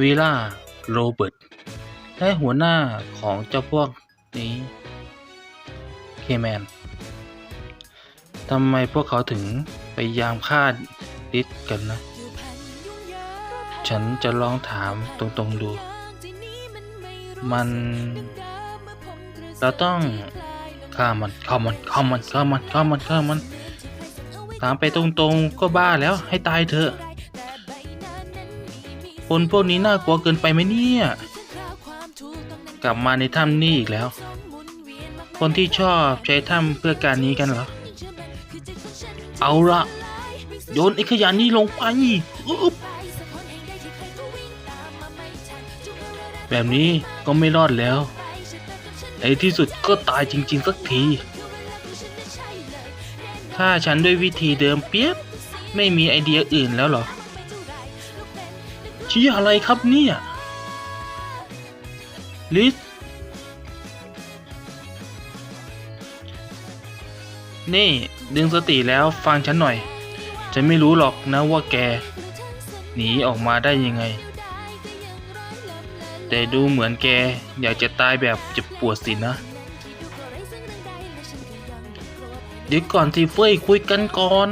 วีล่า โรเบิร์ต และหัวหน้าของเจ้าพวกนี้ เคแมน ทำไมพวกเขาถึงไปยามฆ่าดิสกันนะ ฉันจะลองถามตรงๆดู มัน เราต้องฆ่ามันฆ่ามันฆ่ามันฆ่ามันฆ่ามันฆ่ามัน ถามไปตรงๆก็บ้าแล้วให้ตายเถอะ คนพวกนี้น่ากลัวเกินไปไหมเนี่ย กลับมาในถ้ำนี่อีกแล้ว คนที่ชอบใช้ถ้ำเพื่อการนี้กันเหรอ เอาละโยนไอ้ขยะนี้ลงไปอุ๊บแบบนี้ก็ไม่รอดแล้ว ในที่สุดก็ตายจริง ๆ สักทีถ้าฉันด้วยวิธีเดิมเปียบ ไม่มีไอเดียอื่นแล้วหรอ ชี้อะไรครับเนี่ย ลิส นี่ ดึงสติแล้วฟังฉันหน่อย ฉันไม่รู้หรอกนะว่าแก หนีออกมาได้ยังไง แต่ดูเหมือนแก อยากจะตายแบบเจ็บปวดสินะ เดี๋ยวก่อนสิเฟยคุยกันก่อน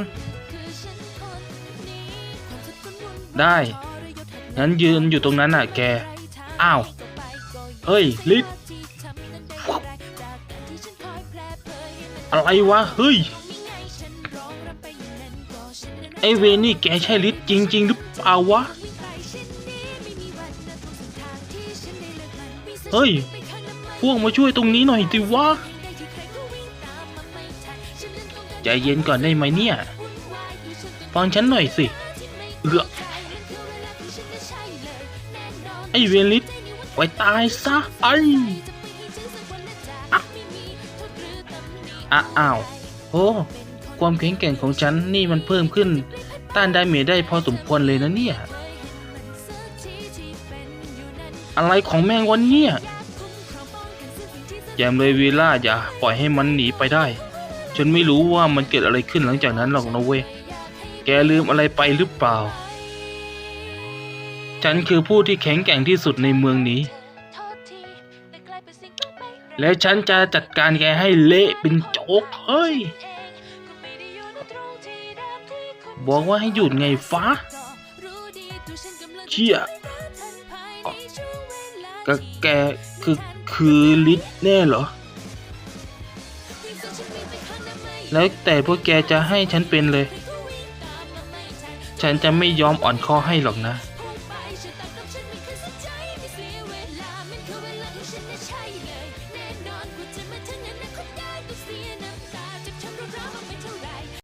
ได้ งั้นยืนอยู่ตรงนั้นน่ะ แก อ้าว เฮ้ย ลิศอะไรวะ เฮ้ย ไอเวนี่แกใช่ลิศจริง ๆ หรือเปล่าวะ เฮ้ย พวกมาช่วยตรงนี้หน่อยสิวะ ใจเย็นก่อนได้ไหมเนี่ย ฟังฉันหน่อยสิ เอือ ไอเวลิศไว้ตายซะไออะอะอ้าวโอ้ความแข็งแกร่งของฉันนี่มันเพิ่มขึ้น ต้านดาเมจได้พอสมควรเลยนะเนี่ย อะไรของแม่งวันเนี่ยแยมเลยวีล่าอย่าปล่อยให้มันหนีไปได้ ฉันไม่รู้ว่ามันเกิดอะไรขึ้นหลังจากนั้นหรอกนะเว้ย แกลืมอะไรไปหรือเปล่า ฉันคือผู้ที่แข็งแกร่งที่สุดในเมืองนี้ และฉันจะจัดการแกให้เละเป็นโจ๊กเฮ้ย บอกว่าให้หยุดไงฟ้าเชี่ยก็แกคือคือลิศแน่เหรอ แล้วแต่พวกแกจะให้ฉันเป็นเลย ฉันจะไม่ยอมอ่อนข้อให้หรอกนะ ไงแน่นอนกูจะมาถึงนั้นนาคตได้กูเสียน้ำตาจากฉันรู้ๆว่าไม่เท่า